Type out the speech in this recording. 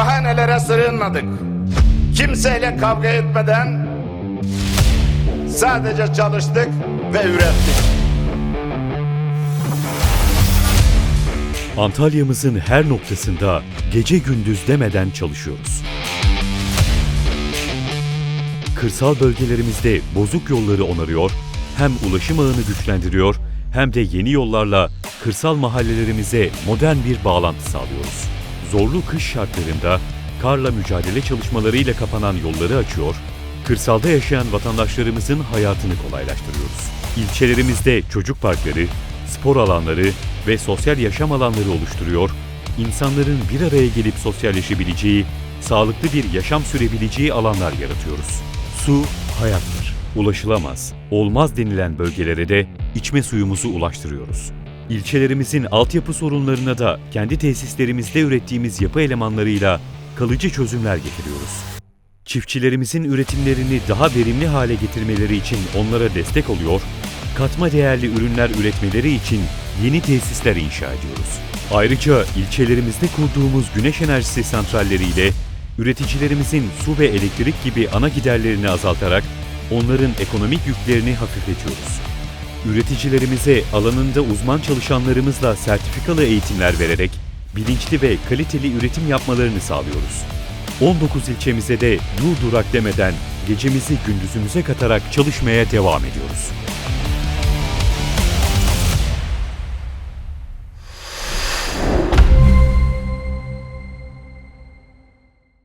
Bahanelere sığınmadık. Kimseyle kavga etmeden sadece çalıştık ve ürettik. Antalya'mızın her noktasında gece gündüz demeden çalışıyoruz. Kırsal bölgelerimizde bozuk yolları onarıyor, hem ulaşım ağını güçlendiriyor hem de yeni yollarla kırsal mahallelerimize modern bir bağlantı sağlıyoruz. Zorlu kış şartlarında karla mücadele çalışmalarıyla kapanan yolları açıyor, kırsalda yaşayan vatandaşlarımızın hayatını kolaylaştırıyoruz. İlçelerimizde çocuk parkları, spor alanları ve sosyal yaşam alanları oluşturuyor, insanların bir araya gelip sosyalleşebileceği, sağlıklı bir yaşam sürebileceği alanlar yaratıyoruz. Su hayattır. Ulaşılamaz, olmaz denilen bölgelere de içme suyumuzu ulaştırıyoruz. İlçelerimizin altyapı sorunlarına da kendi tesislerimizde ürettiğimiz yapı elemanlarıyla kalıcı çözümler getiriyoruz. Çiftçilerimizin üretimlerini daha verimli hale getirmeleri için onlara destek oluyor, katma değerli ürünler üretmeleri için yeni tesisler inşa ediyoruz. Ayrıca ilçelerimizde kurduğumuz güneş enerjisi santralleriyle üreticilerimizin su ve elektrik gibi ana giderlerini azaltarak onların ekonomik yüklerini hafifletiyoruz. Üreticilerimize alanında uzman çalışanlarımızla sertifikalı eğitimler vererek bilinçli ve kaliteli üretim yapmalarını sağlıyoruz. 19 ilçemize de dur durak demeden gecemizi gündüzümüze katarak çalışmaya devam ediyoruz.